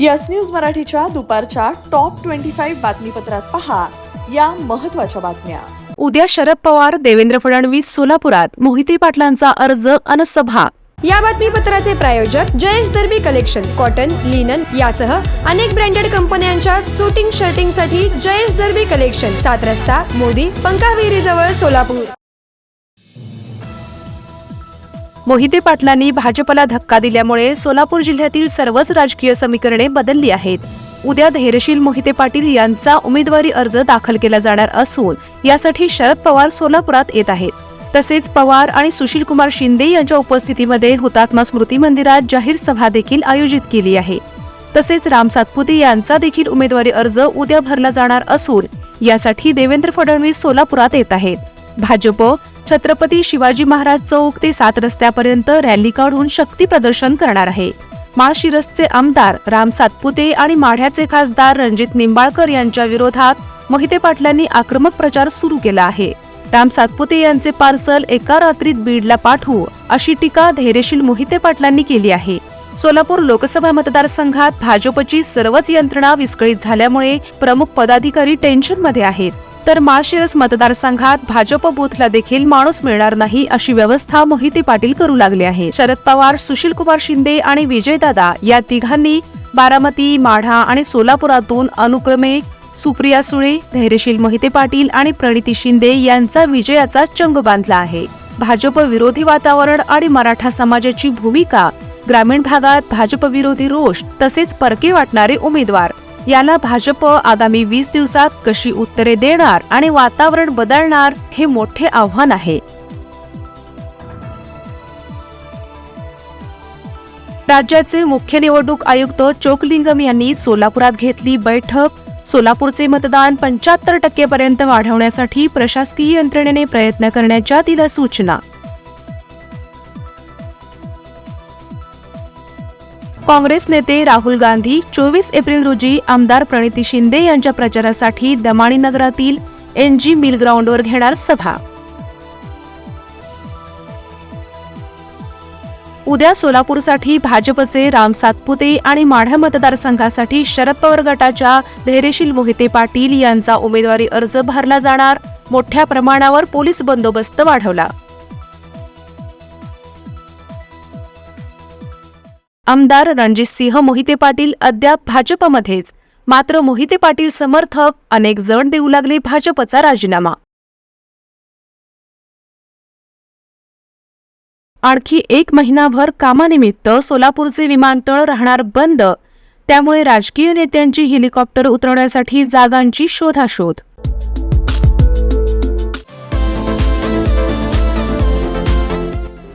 Yes news मराठीच्या दुपारच्या top twenty five बातमीपत्रात पहा या महत्त्वाच्या बातम्या. उद्या शरद पवार देवेंद्र फडणवीस सोलापुरात. मोहिते पाटलांचा अर्ज अन सभा या बातमीपत्राचे प्रायोजक Jayesh Darbi collection cotton linen यासह अनेक ब्रँडेड कंपन्यांच्या सुटिंग शर्टिंगसाठी जयेश दर्बी कलेक्शन सात रस्ता मोदी पंकाविरी जवळ सोलापूर. मोहिते पाटलांनी भाजपला धक्का दिल्यामुळे सोलापूर जिल्ह्यातील सर्वच राजकीय समीकरणे बदलली आहेत. उद्या धैर्यशील मोहिते पाटील यांचा उमेदवारी अर्ज दाखल केला जाणार असून यासाठी शरद पवार सोलापुरात येत आहेत. तसेच पवार आणि सुशील कुमार शिंदे यांच्या उपस्थितीमध्ये हुतात्मा स्मृती मंदिरात जाहीर सभा देखील आयोजित केली आहे. तसेच राम सातपुते यांचा देखील उमेदवारी अर्ज उद्या भरला जाणार असून यासाठी देवेंद्र फडणवीस सोलापुरात येत आहेत. भाजप छत्रपती शिवाजी महाराज चौक ते सात रस्त्यापर्यंत रॅली काढून शक्ती प्रदर्शन करणार आहे. माळशिरसचे आमदार राम सातपुते आणि माढ्याचे खासदार रणजित निंबाळकर यांच्या विरोधात मोहिते पाटलांनी आक्रमक प्रचार सुरू केला आहे. राम सातपुते यांचे पार्सल एका रात्रीत बीडला पाठवू अशी टीका धैर्यशील मोहिते पाटलांनी केली आहे. सोलापूर लोकसभा मतदारसंघात भाजपची सर्वच यंत्रणा विस्कळीत झाल्यामुळे प्रमुख पदाधिकारी टेन्शनमध्ये आहेत. तर माळशिरस मतदारसंघात भाजप बूथला देखील माणूस मिळणार नाही अशी व्यवस्था मोहिते पाटील करू लागले आहे शरद पवार सुशील कुमार शिंदे आणि विजयदादा या तिघांनी बारामती माढा आणि सोलापुरातून अनुक्रमे सुप्रिया सुळे धैर्यशील मोहिते पाटील आणि प्रणिती शिंदे यांचा विजयाचा चंग बांधला आहे. भाजप विरोधी वातावरण आणि मराठा समाजाची भूमिका. ग्रामीण भागात भाजप विरोधी रोष तसेच परके वाटणारे उमेदवार. याला भाजप आगामी वीस दिवसात कशी उत्तरे देणार आणि वातावरण बदलणार हे मोठे आव्हान आहे. राज्याचे मुख्य निवडणूक आयुक्त चोकलिंगम यांनी सोलापुरात घेतली बैठक. सोलापूरचे मतदान पंच्याहत्तर टक्केपर्यंत वाढवण्यासाठी प्रशासकीय यंत्रणेने प्रयत्न करण्याच्या दिल्या सूचना. काँग्रेस नेते राहुल गांधी चोवीस एप्रिल रोजी आमदार प्रणिती शिंदे यांच्या प्रचारासाठी दमाणी नगरातील एन जी मिल ग्राउंडवर घेणार सभा. उद्या सोलापूरसाठी भाजपचे राम सातपुते आणि माढा मतदारसंघासाठी शरद पवार गटाच्या धैर्यशील मोहिते पाटील यांचा उमेदवारी अर्ज भरला जाणार. मोठ्या प्रमाणावर पोलीस बंदोबस्त वाढवला. आमदार रणजितसिंह मोहिते पाटील अद्याप भाजपमध्येच. मात्र मोहिते पाटील समर्थक अनेक जण देऊ लागले भाजपचा राजीनामा. आणखी एक महिनाभर कामानिमित्त सोलापूरचे विमानतळ राहणार बंद. त्यामुळे राजकीय नेत्यांची हेलिकॉप्टर उतरवण्यासाठी जागांची शोधाशोध.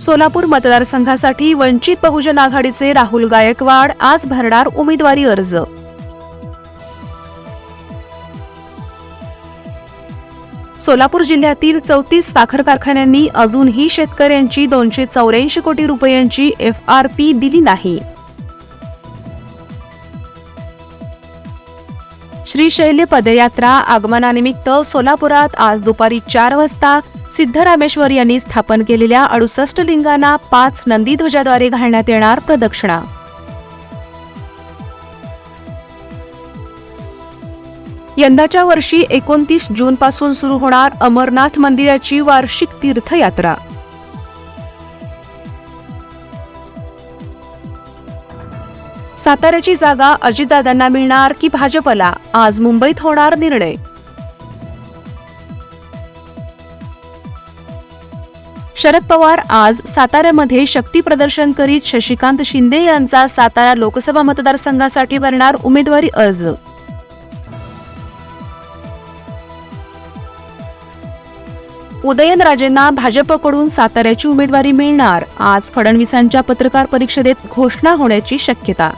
सोलापूर मतदारसंघासाठी वंचित बहुजन आघाडीचे राहुल गायकवाड आज भरणार उमेदवारी अर्ज. सोलापूर जिल्ह्यातील चौतीस साखर कारखान्यांनी अजूनही शेतकऱ्यांची दोनशे चौऱ्याऐंशी कोटी रुपयांची एफ आर पी दिली नाही. श्रीशैल्य पदयात्रा आगमनानिमित्त सोलापुरात आज दुपारी चार वाजता सिद्धरामेश्वर यांनी स्थापन केलेल्या अडुसष्ट लिंगांना पाच नंदीध्वजाद्वारे घालण्यात येणार प्रदक्षिणा. यंदाच्या वर्षी एकोणतीस जून पासून सुरू होणार अमरनाथ मंदिराची वार्षिक तीर्थयात्रा. साताऱ्याची जागा अजितदादांना मिळणार की भाजपला? आज मुंबईत होणार निर्णय. शरद पवार आज साताऱ्यामध्ये शक्ती प्रदर्शन करीत शशिकांत शिंदे यांचा सातारा लोकसभा मतदारसंघासाठी भरणार उमेदवारी अर्ज. उदयनराजेंना भाजपकडून साताऱ्याची उमेदवारी मिळणार. आज फडणवीसांच्या पत्रकार परिषदेत घोषणा होण्याची शक्यता.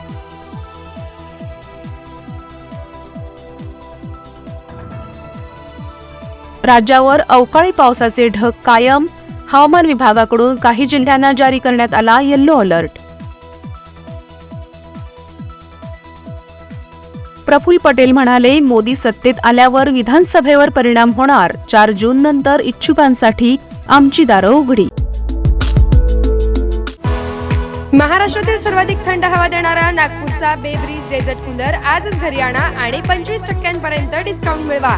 राज्यावर अवकाळी पावसाचे ढग कायम. हवामान विभागाकडून काही जिल्ह्यांना जारी करण्यात आला येल्लो अलर्ट प्रफुल पटेल म्हणाले मोदी सत्तेत आल्यावर विधानसभेवर परिणाम होणार. चार जून नंतर इच्छुकांसाठी आमची दारं उघडी. महाराष्ट्रातील सर्वाधिक थंड हवा देणारा नागपूरचा बेब्रीज डेझर्ट कूलर आजच घरी आणा आणि पंचवीस टक्क्यांपर्यंत डिस्काउंट मिळवा.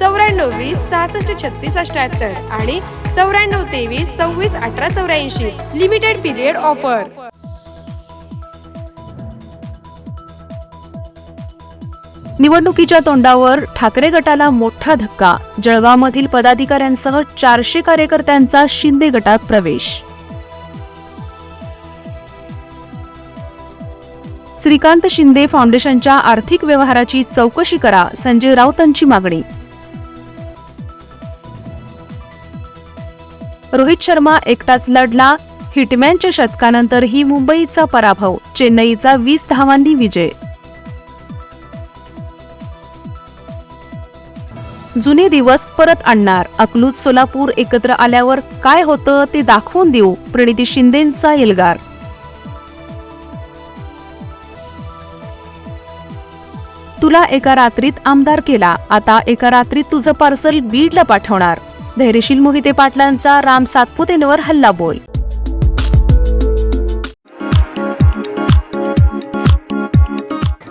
चौऱ्याण्णव वीस सहासष्ट छत्तीस अठ्याहत्तर आणि चौऱ्याण्णव तेवीस सव्वीस अठरा चौऱ्याऐंशी. लिमिटेड पिरियड ऑफर निवडणुकीच्या तोंडावर ठाकरे गटाला मोठा धक्का. जळगावमधील पदाधिकाऱ्यांसह चारशे कार्यकर्त्यांचा शिंदे गटात प्रवेश. श्रीकांत शिंदे फाउंडेशनच्या आर्थिक व्यवहाराची चौकशी करा. संजय राऊतांची मागणी. रोहित शर्मा एकटाच लढला. हिटमॅनच्या शतकानंतरही मुंबईचा पराभव चेन्नईचा वीस धावांनी विजय. जुने दिवस परत आणणार. अकलूज सोलापूर एकत्र आल्यावर काय होतं ते दाखवून देऊ प्रणिती शिंदेंचा एल्गार. तुला एका रात्रीत आमदार केला. आता एका रात्रीत तुझं पार्सल बीडला पाठवणार. धैर्यशील मोहिते पाटलांचा राम सातपुतेंवर हल्ला बोल.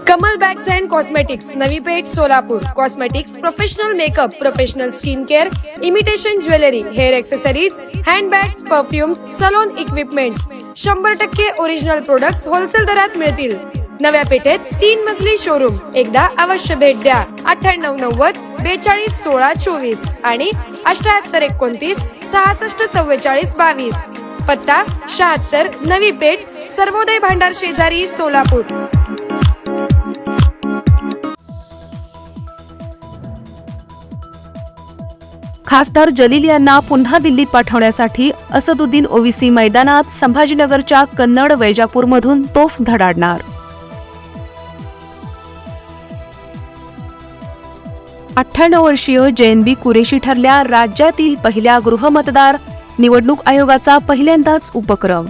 Kamal bags and cosmetics Navi Peth Solapur. Cosmetics professional makeup professional skin care imitation jewellery hair accessories handbags perfumes salon equipments शंभर टक्के ओरिजिनल प्रोडक्ट्स होलसेल दरात मिळतील. नव्या पेठेत तीन मजली शोरूम एकदा अवश्य भेट द्या. अठ्ठ्याण्णव नव्वद बेचाळीस सोळा चोवीस आणि अष्ट्याहत्तर एकोणतीस सहासष्ट चव्वेचाळीस बावीस. पत्ता शहात्तर नवी पेठ सर्वोदय भांडार शेजारी सोलापूर. खासदार जलील यांना पुन्हा दिल्लीत पाठवण्यासाठी असदुद्दीन ओवीसी मैदानात संभाजीनगरच्या कन्नड वैजापूरमधून तोफ धडाडणार. अठ्ठ्याण्णव वर्षीय जयनबी कुरेशी ठरल्या राज्यातील पहिल्या गृहमतदार निवडणूक आयोगाचा पहिल्यांदाच उपक्रम.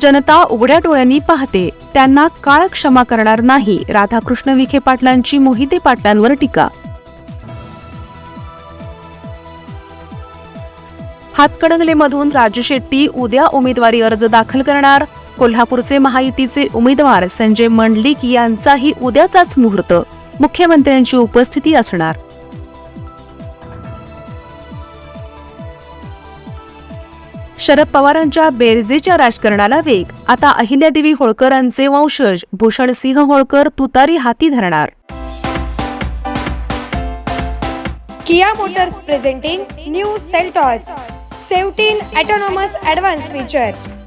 जनता उघड्या डोळ्यांनी पाहते त्यांना काळ क्षमा करणार नाही राधाकृष्ण विखे पाटलांची मोहिते पाटलांवर टीका. हातकणंगलेमधून राजू शेट्टी उद्या उमेदवारी अर्ज दाखल करणार कोल्हापूरचे महायुतीचे उमेदवार संजय मंडलिक यांचाही उद्याचाच मुहूर्त. मुख्यमंत्र्यांची उपस्थिती असणार. शरद पवारांच्या बेरजेच्या राजकारणाला वेग. आता अहिल्यादेवी होळकरांचे वंशज भूषण सिंह होळकर तुतारी हाती धरणार. Kia motors presenting new Seltos. Seventeen autonomous advance feature.